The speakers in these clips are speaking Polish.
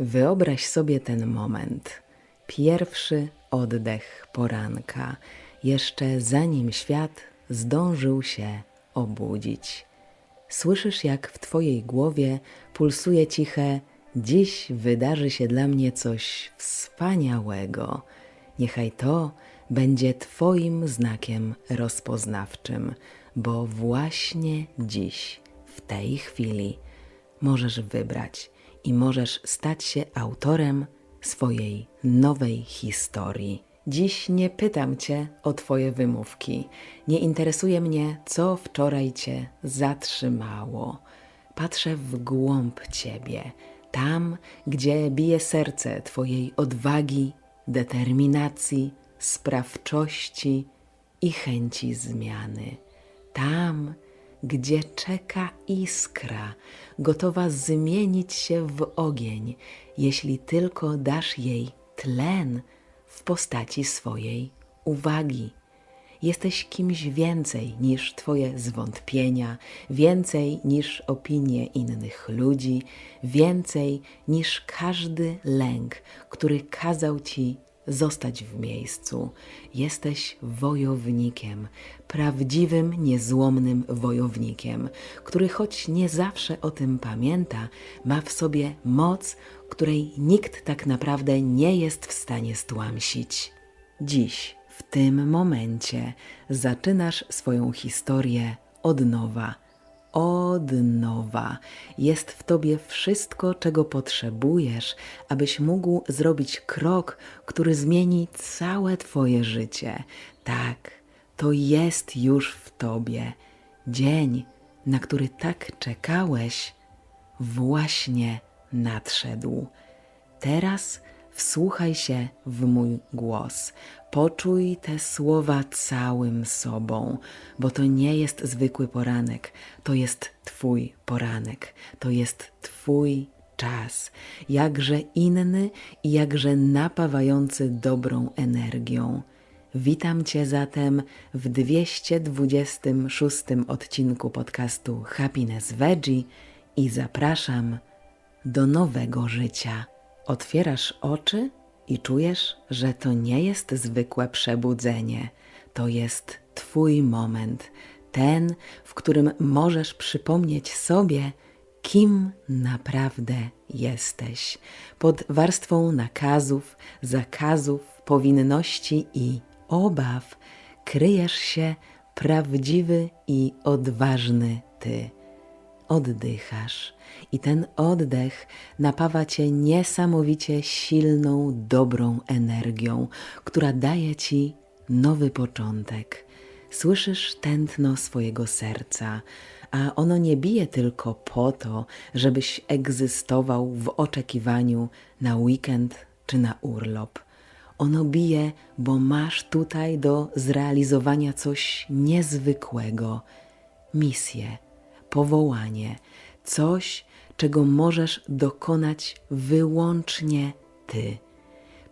Wyobraź sobie ten moment. Pierwszy oddech poranka, jeszcze zanim świat zdążył się obudzić. Słyszysz, jak w twojej głowie pulsuje ciche: Dziś wydarzy się dla mnie coś wspaniałego. Niechaj to będzie Twoim znakiem rozpoznawczym, bo właśnie dziś, w tej chwili, możesz wybrać i możesz stać się autorem swojej nowej historii. Dziś nie pytam Cię o Twoje wymówki. Nie interesuje mnie, co wczoraj Cię zatrzymało. Patrzę w głąb Ciebie, tam, gdzie bije serce Twojej odwagi, determinacji, sprawczości i chęci zmiany. Tam, gdzie czeka iskra, gotowa zmienić się w ogień, jeśli tylko dasz jej tlen w postaci swojej uwagi. Jesteś kimś więcej niż Twoje zwątpienia, więcej niż opinie innych ludzi, więcej niż każdy lęk, który kazał Ci zostać w miejscu. Jesteś wojownikiem, prawdziwym, niezłomnym wojownikiem, który choć nie zawsze o tym pamięta, ma w sobie moc, której nikt tak naprawdę nie jest w stanie stłamsić. Dziś, w tym momencie, zaczynasz swoją historię od nowa od nowa. Jest w tobie wszystko, czego potrzebujesz, abyś mógł zrobić krok, który zmieni całe twoje życie. Tak, to jest już w tobie. Dzień, na który tak czekałeś, właśnie nadszedł. Teraz wsłuchaj się w mój głos. Poczuj te słowa całym sobą, bo to nie jest zwykły poranek, to jest Twój poranek, to jest Twój czas, jakże inny i jakże napawający dobrą energią. Witam Cię zatem w 226 odcinku podcastu Happiness Veggie i zapraszam do nowego życia. Otwierasz oczy i czujesz, że to nie jest zwykłe przebudzenie, to jest Twój moment, ten, w którym możesz przypomnieć sobie, kim naprawdę jesteś. Pod warstwą nakazów, zakazów, powinności i obaw kryjesz się prawdziwy i odważny Ty oddychasz i ten oddech napawa cię niesamowicie silną, dobrą energią, która daje ci nowy początek. Słyszysz tętno swojego serca, a ono nie bije tylko po to, żebyś egzystował w oczekiwaniu na weekend czy na urlop. Ono bije, bo masz tutaj do zrealizowania coś niezwykłego misję powołanie, coś, czego możesz dokonać wyłącznie Ty.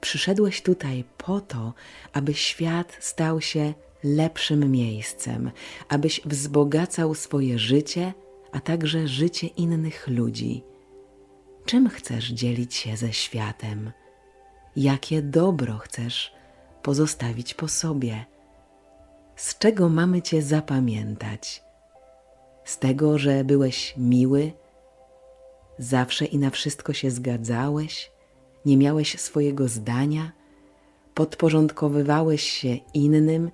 Przyszedłeś tutaj po to, aby świat stał się lepszym miejscem, abyś wzbogacał swoje życie, a także życie innych ludzi. Czym chcesz dzielić się ze światem? Jakie dobro chcesz pozostawić po sobie? Z czego mamy Cię zapamiętać? Z tego, że byłeś miły, zawsze i na wszystko się zgadzałeś, nie miałeś swojego zdania, podporządkowywałeś się innym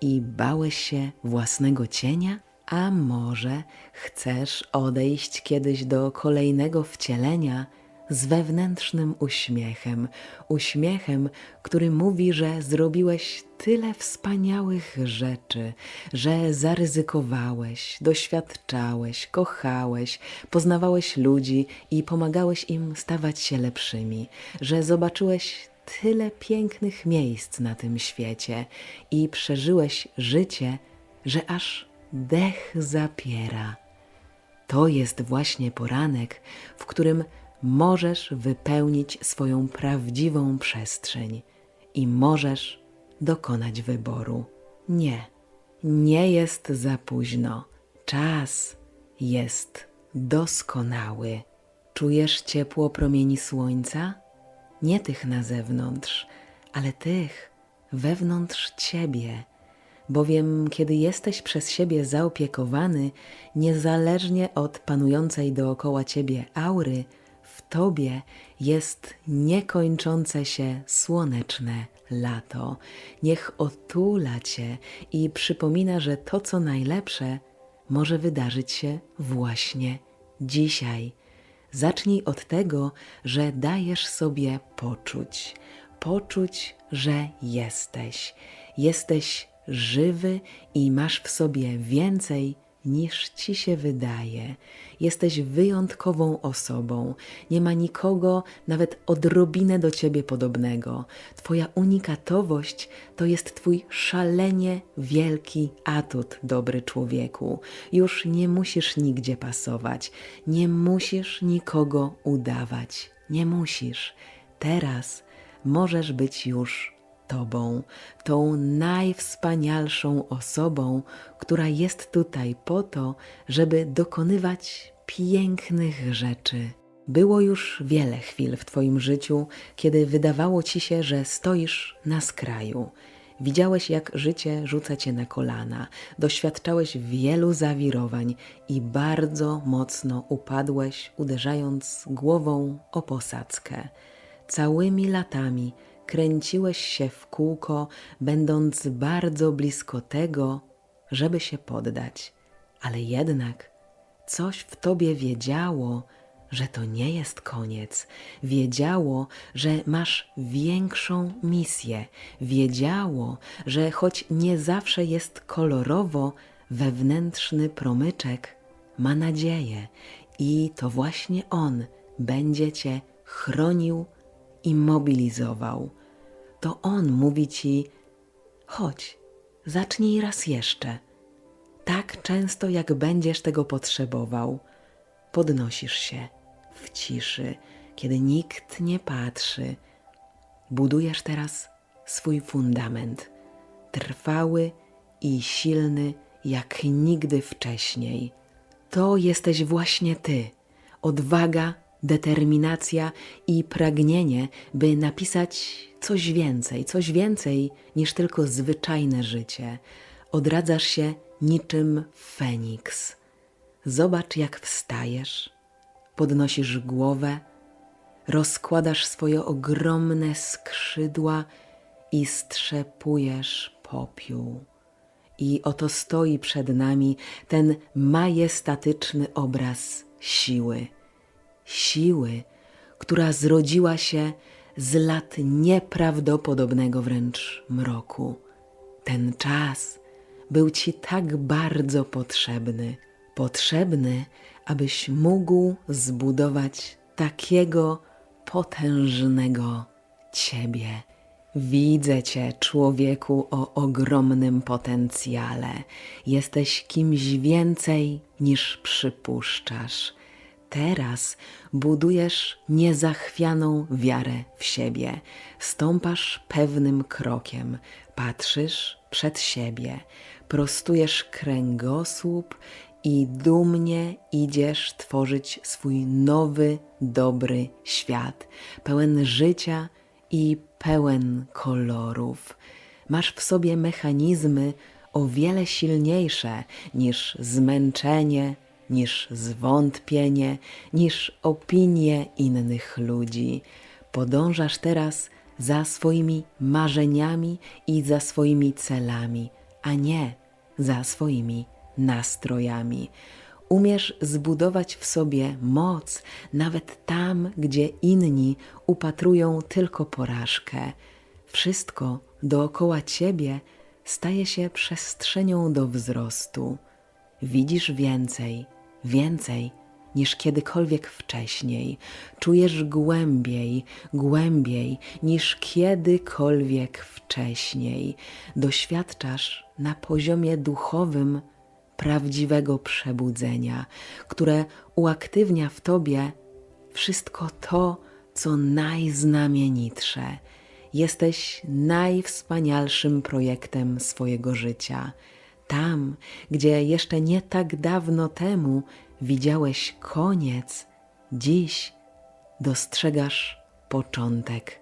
i bałeś się własnego cienia? A może chcesz odejść kiedyś do kolejnego wcielenia z wewnętrznym uśmiechem, uśmiechem, który mówi, że zrobiłeś tyle wspaniałych rzeczy, że zaryzykowałeś, doświadczałeś, kochałeś, poznawałeś ludzi i pomagałeś im stawać się lepszymi, że zobaczyłeś tyle pięknych miejsc na tym świecie i przeżyłeś życie, że aż dech zapiera. To jest właśnie poranek, w którym możesz wypełnić swoją prawdziwą przestrzeń i możesz dokonać wyboru. Nie, nie jest za późno. Czas jest doskonały. Czujesz ciepło promieni słońca? Nie tych na zewnątrz, ale tych wewnątrz ciebie. Bowiem, kiedy jesteś przez siebie zaopiekowany, niezależnie od panującej dookoła ciebie aury, tobie jest niekończące się słoneczne lato. Niech otula cię i przypomina, że to, co najlepsze, może wydarzyć się właśnie dzisiaj. Zacznij od tego, że dajesz sobie poczuć, poczuć, że jesteś. Jesteś żywy i masz w sobie więcej niż ci się wydaje. Jesteś wyjątkową osobą. Nie ma nikogo, nawet odrobinę do ciebie podobnego. Twoja unikatowość to jest twój szalenie wielki atut, dobry człowieku. Już nie musisz nigdzie pasować, nie musisz nikogo udawać. Nie musisz. Teraz możesz być już Tobą, tą najwspanialszą osobą, która jest tutaj po to, żeby dokonywać pięknych rzeczy. Było już wiele chwil w Twoim życiu, kiedy wydawało Ci się, że stoisz na skraju. Widziałeś, jak życie rzuca cię na kolana, doświadczałeś wielu zawirowań i bardzo mocno upadłeś, uderzając głową o posadzkę. Całymi latami kręciłeś się w kółko, będąc bardzo blisko tego, żeby się poddać, ale jednak coś w tobie wiedziało, że to nie jest koniec. Wiedziało, że masz większą misję. Wiedziało, że choć nie zawsze jest kolorowo, wewnętrzny promyczek ma nadzieję i to właśnie on będzie cię chronił i mobilizował. To on mówi ci: chodź, zacznij raz jeszcze. Tak często, jak będziesz tego potrzebował, podnosisz się w ciszy, kiedy nikt nie patrzy. Budujesz teraz swój fundament, trwały i silny jak nigdy wcześniej. To jesteś właśnie ty, odwaga determinacja i pragnienie, by napisać coś więcej, coś więcej niż tylko zwyczajne życie. Odradzasz się niczym Feniks. Zobacz, jak wstajesz, podnosisz głowę, rozkładasz swoje ogromne skrzydła i strzepujesz popiół. I oto stoi przed nami ten majestatyczny obraz siły siły, która zrodziła się z lat nieprawdopodobnego wręcz mroku. Ten czas był Ci tak bardzo potrzebny, potrzebny, abyś mógł zbudować takiego potężnego Ciebie. Widzę Cię, człowieku o ogromnym potencjale. Jesteś kimś więcej niż przypuszczasz. Teraz budujesz niezachwianą wiarę w siebie, stąpasz pewnym krokiem, patrzysz przed siebie, prostujesz kręgosłup i dumnie idziesz tworzyć swój nowy, dobry świat, pełen życia i pełen kolorów. Masz w sobie mechanizmy o wiele silniejsze niż zmęczenie, niż zwątpienie, niż opinie innych ludzi. Podążasz teraz za swoimi marzeniami i za swoimi celami, a nie za swoimi nastrojami. Umiesz zbudować w sobie moc nawet tam, gdzie inni upatrują tylko porażkę. Wszystko dookoła ciebie staje się przestrzenią do wzrostu. Widzisz więcej, więcej niż kiedykolwiek wcześniej. Czujesz głębiej, głębiej niż kiedykolwiek wcześniej. Doświadczasz na poziomie duchowym prawdziwego przebudzenia, które uaktywnia w tobie wszystko to, co najznamienitsze. Jesteś najwspanialszym projektem swojego życia. Tam, gdzie jeszcze nie tak dawno temu widziałeś koniec, Dziś dostrzegasz początek.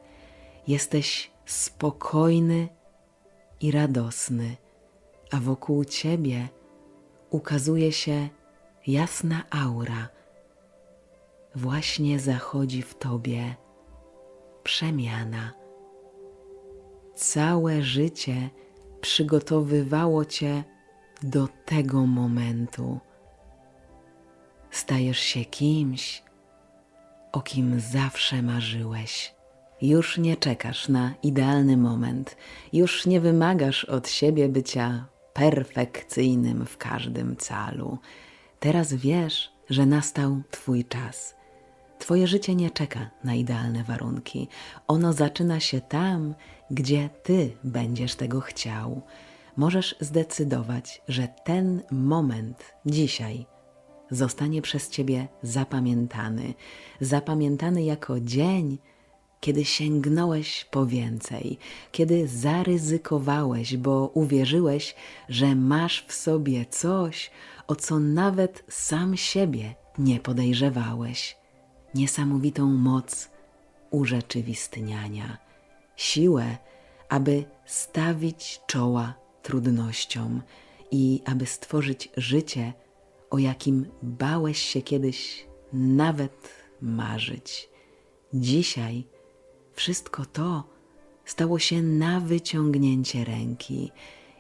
Jesteś spokojny i radosny, a wokół ciebie ukazuje się jasna aura. Właśnie zachodzi w tobie przemiana. Całe życie przygotowywało cię do tego momentu. Stajesz się kimś, o kim zawsze marzyłeś. Już nie czekasz na idealny moment, już nie wymagasz od siebie bycia perfekcyjnym w każdym calu. Teraz wiesz, że nastał Twój czas. Twoje życie nie czeka na idealne warunki. Ono zaczyna się tam, gdzie Ty będziesz tego chciał. Możesz zdecydować, że ten moment dzisiaj zostanie przez Ciebie zapamiętany. Zapamiętany jako dzień, kiedy sięgnąłeś po więcej, kiedy zaryzykowałeś, bo uwierzyłeś, że masz w sobie coś, o co nawet sam siebie nie podejrzewałeś. Niesamowitą moc urzeczywistniania, siłę, aby stawić czoła trudnościom i aby stworzyć życie, o jakim bałeś się kiedyś nawet marzyć. Dzisiaj wszystko to stało się na wyciągnięcie ręki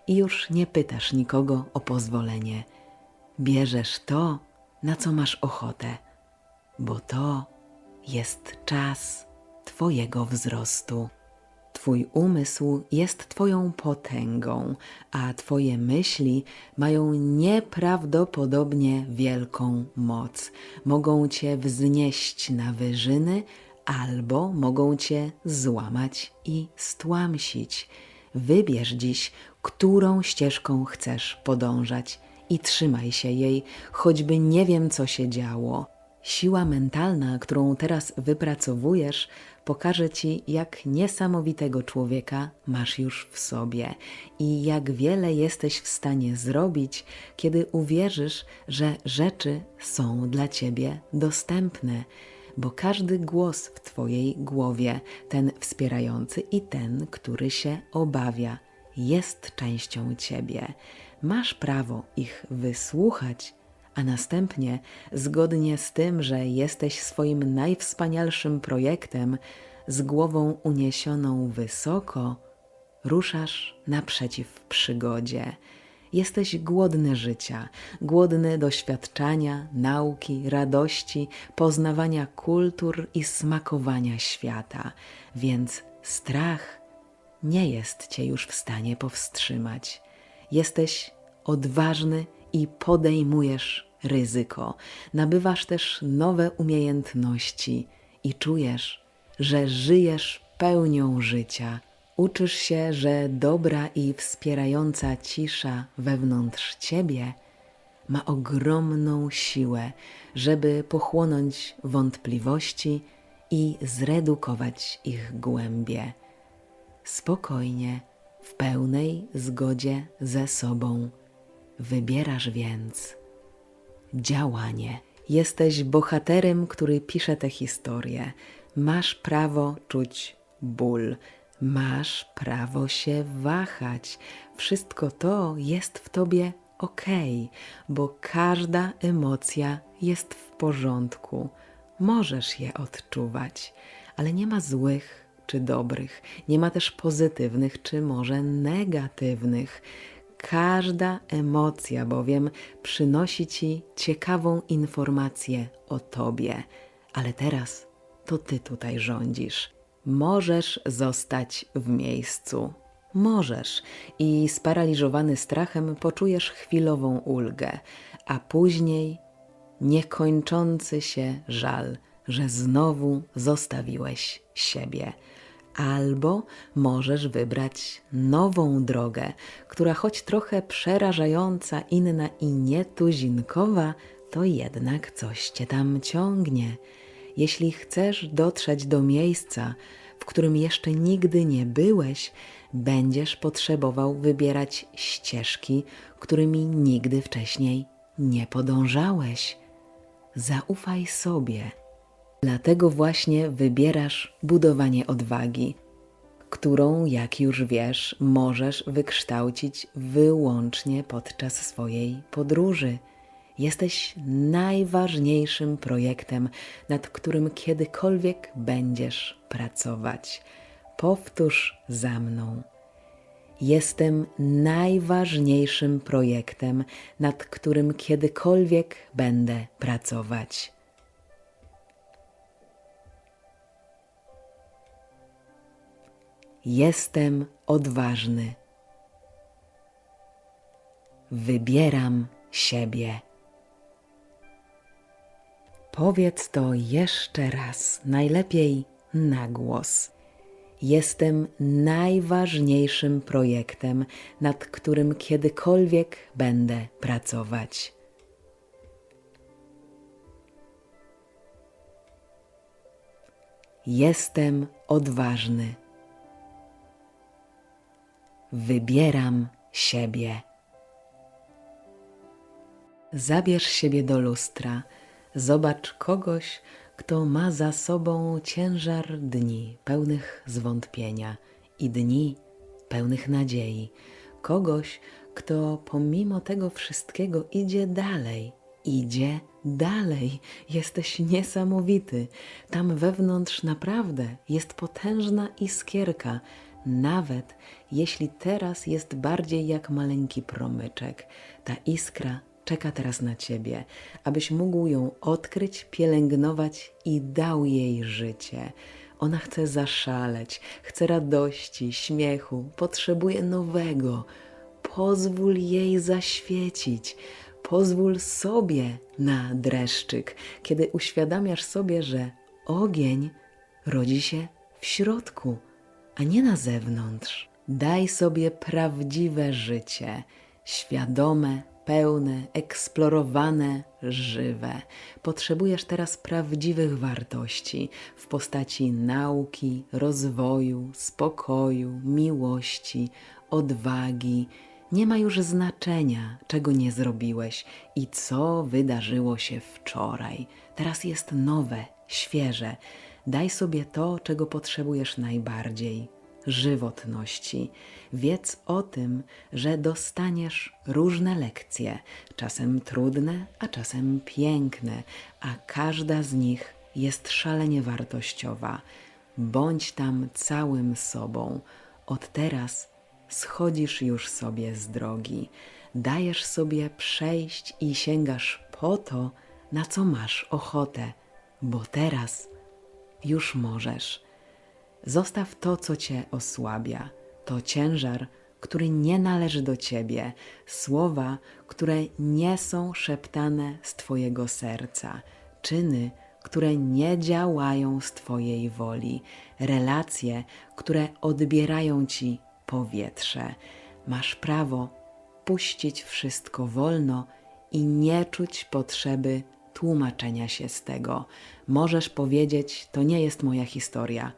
i już nie pytasz nikogo o pozwolenie. Bierzesz to, na co masz ochotę, bo to jest czas Twojego wzrostu. Twój umysł jest Twoją potęgą, a Twoje myśli mają nieprawdopodobnie wielką moc. Mogą Cię wznieść na wyżyny, albo mogą Cię złamać i stłamsić. Wybierz dziś, którą ścieżką chcesz podążać i trzymaj się jej, choćby nie wiem, co się działo. Siła mentalna, którą teraz wypracowujesz, pokaże ci, jak niesamowitego człowieka masz już w sobie i jak wiele jesteś w stanie zrobić, kiedy uwierzysz, że rzeczy są dla ciebie dostępne. Bo każdy głos w Twojej głowie, ten wspierający i ten, który się obawia, jest częścią Ciebie. Masz prawo ich wysłuchać a następnie, zgodnie z tym, że jesteś swoim najwspanialszym projektem, z głową uniesioną wysoko, ruszasz naprzeciw przygodzie. Jesteś głodny życia, głodny doświadczania, nauki, radości, poznawania kultur i smakowania świata, więc strach nie jest cię już w stanie powstrzymać. Jesteś odważny i podejmujesz ryzyko, nabywasz też nowe umiejętności i czujesz, że żyjesz pełnią życia. Uczysz się, że dobra i wspierająca cisza wewnątrz ciebie ma ogromną siłę, żeby pochłonąć wątpliwości i zredukować ich głębie. Spokojnie, w pełnej zgodzie ze sobą Wybierasz więc działanie. Jesteś bohaterem, który pisze tę historię. Masz prawo czuć ból, masz prawo się wahać. Wszystko to jest w tobie ok, bo każda emocja jest w porządku. Możesz je odczuwać, ale nie ma złych czy dobrych, nie ma też pozytywnych czy może negatywnych. Każda emocja bowiem przynosi ci ciekawą informację o tobie, ale teraz to ty tutaj rządzisz. Możesz zostać w miejscu. Możesz i sparaliżowany strachem poczujesz chwilową ulgę, a później niekończący się żal, że znowu zostawiłeś siebie albo możesz wybrać nową drogę, która choć trochę przerażająca, inna i nietuzinkowa, to jednak coś cię tam ciągnie. Jeśli chcesz dotrzeć do miejsca, w którym jeszcze nigdy nie byłeś, będziesz potrzebował wybierać ścieżki, którymi nigdy wcześniej nie podążałeś. Zaufaj sobie Dlatego właśnie wybierasz budowanie odwagi, którą, jak już wiesz, możesz wykształcić wyłącznie podczas swojej podróży. Jesteś najważniejszym projektem, nad którym kiedykolwiek będziesz pracować. Powtórz za mną. Jestem najważniejszym projektem, nad którym kiedykolwiek będę pracować. Jestem odważny. Wybieram siebie. Powiedz to jeszcze raz, najlepiej na głos. Jestem najważniejszym projektem, nad którym kiedykolwiek będę pracować. Jestem odważny. Wybieram siebie. Zabierz siebie do lustra, zobacz kogoś, kto ma za sobą ciężar dni pełnych zwątpienia i dni pełnych nadziei, kogoś, kto pomimo tego wszystkiego idzie dalej, idzie dalej. Jesteś niesamowity. Tam wewnątrz naprawdę jest potężna iskierka, nawet jeśli teraz jest bardziej jak maleńki promyczek. Ta iskra czeka teraz na ciebie, abyś mógł ją odkryć, pielęgnować i dał jej życie. Ona chce zaszaleć, chce radości, śmiechu, potrzebuje nowego. Pozwól jej zaświecić. Pozwól sobie na dreszczyk, kiedy uświadamiasz sobie, że ogień rodzi się w środku, a nie na zewnątrz. Daj sobie prawdziwe życie, świadome, pełne, eksplorowane, żywe. Potrzebujesz teraz prawdziwych wartości w postaci nauki, rozwoju, spokoju, miłości, odwagi. Nie ma już znaczenia, czego nie zrobiłeś i co wydarzyło się wczoraj. Teraz jest nowe, świeże. Daj sobie to, czego potrzebujesz najbardziej żywotności. Wiedz o tym, że dostaniesz różne lekcje, czasem trudne, a czasem piękne, a każda z nich jest szalenie wartościowa. Bądź tam całym sobą. Od teraz schodzisz już sobie z drogi. Dajesz sobie przejść i sięgasz po to, na co masz ochotę, bo teraz już możesz. Zostaw to, co cię osłabia, to ciężar, który nie należy do ciebie, słowa, które nie są szeptane z twojego serca, czyny, które nie działają z twojej woli, relacje, które odbierają ci powietrze. Masz prawo puścić wszystko wolno i nie czuć potrzeby tłumaczenia się z tego. Możesz powiedzieć: To nie jest moja historia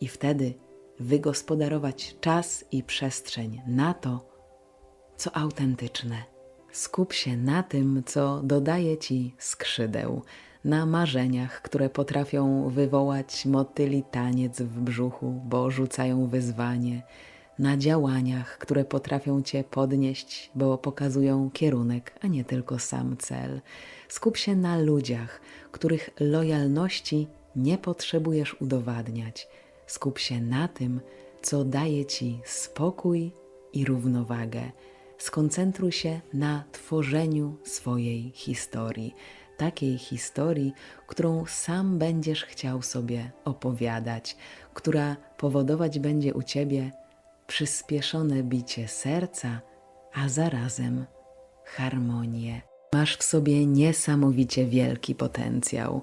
i wtedy wygospodarować czas i przestrzeń na to, co autentyczne. Skup się na tym, co dodaje ci skrzydeł, na marzeniach, które potrafią wywołać motyli taniec w brzuchu, bo rzucają wyzwanie, na działaniach, które potrafią cię podnieść, bo pokazują kierunek, a nie tylko sam cel. Skup się na ludziach, których lojalności nie potrzebujesz udowadniać Skup się na tym, co daje ci spokój i równowagę. Skoncentruj się na tworzeniu swojej historii, takiej historii, którą sam będziesz chciał sobie opowiadać, która powodować będzie u ciebie przyspieszone bicie serca, a zarazem harmonię. Masz w sobie niesamowicie wielki potencjał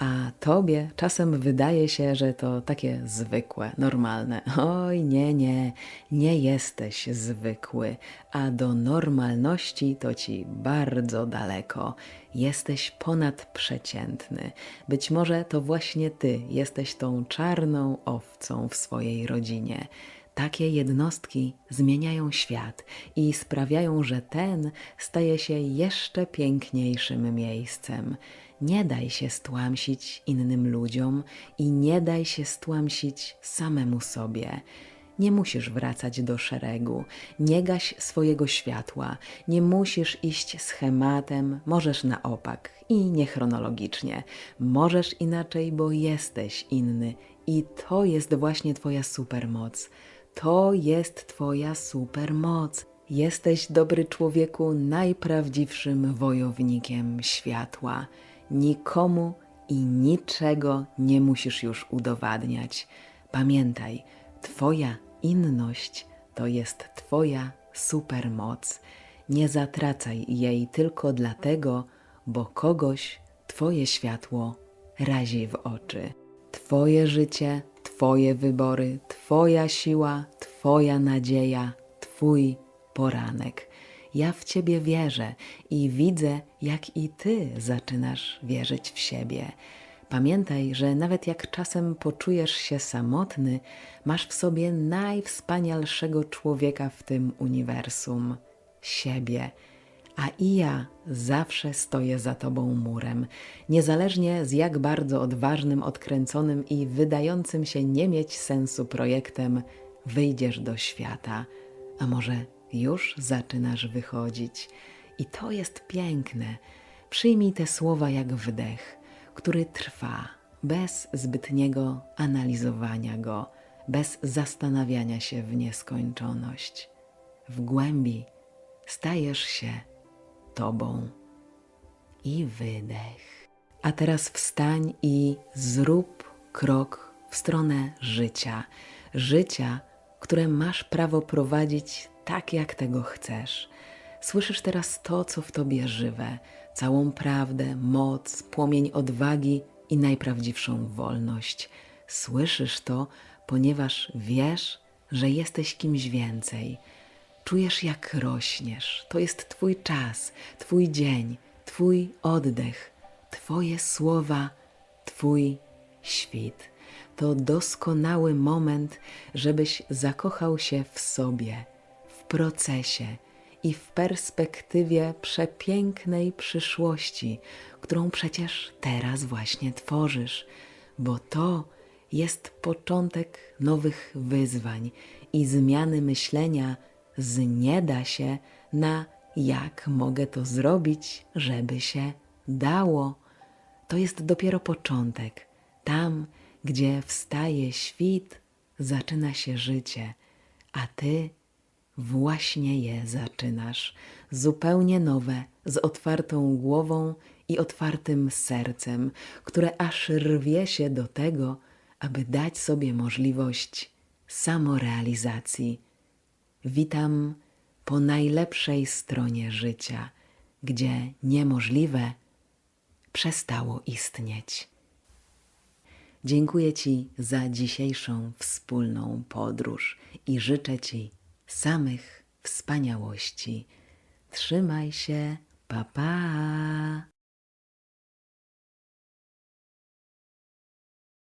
a tobie czasem wydaje się, że to takie zwykłe, normalne. Oj, nie, nie, nie jesteś zwykły, a do normalności to ci bardzo daleko. Jesteś ponadprzeciętny. Być może to właśnie ty jesteś tą czarną owcą w swojej rodzinie. Takie jednostki zmieniają świat i sprawiają, że ten staje się jeszcze piękniejszym miejscem. Nie daj się stłamsić innym ludziom i nie daj się stłamsić samemu sobie. Nie musisz wracać do szeregu, nie gaś swojego światła, nie musisz iść schematem, możesz na opak i niechronologicznie. Możesz inaczej, bo jesteś inny i to jest właśnie Twoja supermoc. To jest Twoja supermoc. Jesteś, dobry człowieku, najprawdziwszym wojownikiem światła. Nikomu i niczego nie musisz już udowadniać. Pamiętaj, Twoja inność to jest Twoja supermoc. Nie zatracaj jej tylko dlatego, bo kogoś Twoje światło razi w oczy. Twoje życie, Twoje wybory, Twoja siła, Twoja nadzieja, Twój poranek. Ja w Ciebie wierzę i widzę, jak i Ty zaczynasz wierzyć w siebie. Pamiętaj, że nawet jak czasem poczujesz się samotny, masz w sobie najwspanialszego człowieka w tym uniwersum siebie. A i ja zawsze stoję za Tobą murem, niezależnie z jak bardzo odważnym, odkręconym i wydającym się nie mieć sensu projektem wyjdziesz do świata. A może już zaczynasz wychodzić? I to jest piękne. Przyjmij te słowa jak wdech, który trwa bez zbytniego analizowania go, bez zastanawiania się w nieskończoność. W głębi stajesz się Tobą. I wydech. A teraz wstań i zrób krok w stronę życia. Życia, które masz prawo prowadzić tak, jak tego chcesz. Słyszysz teraz to, co w tobie żywe, całą prawdę, moc, płomień odwagi i najprawdziwszą wolność. Słyszysz to, ponieważ wiesz, że jesteś kimś więcej. Czujesz, jak rośniesz. To jest Twój czas, Twój dzień, Twój oddech, Twoje słowa, Twój świt. To doskonały moment, żebyś zakochał się w sobie, w procesie i w perspektywie przepięknej przyszłości, którą przecież teraz właśnie tworzysz, bo to jest początek nowych wyzwań i zmiany myślenia z nie da się na jak mogę to zrobić, żeby się dało. To jest dopiero początek. Tam, gdzie wstaje świt, zaczyna się życie, a ty właśnie je zaczynasz. Zupełnie nowe, z otwartą głową i otwartym sercem, które aż rwie się do tego, aby dać sobie możliwość samorealizacji. Witam po najlepszej stronie życia, gdzie niemożliwe przestało istnieć. Dziękuję Ci za dzisiejszą wspólną podróż i życzę Ci samych wspaniałości. Trzymaj się, pa pa!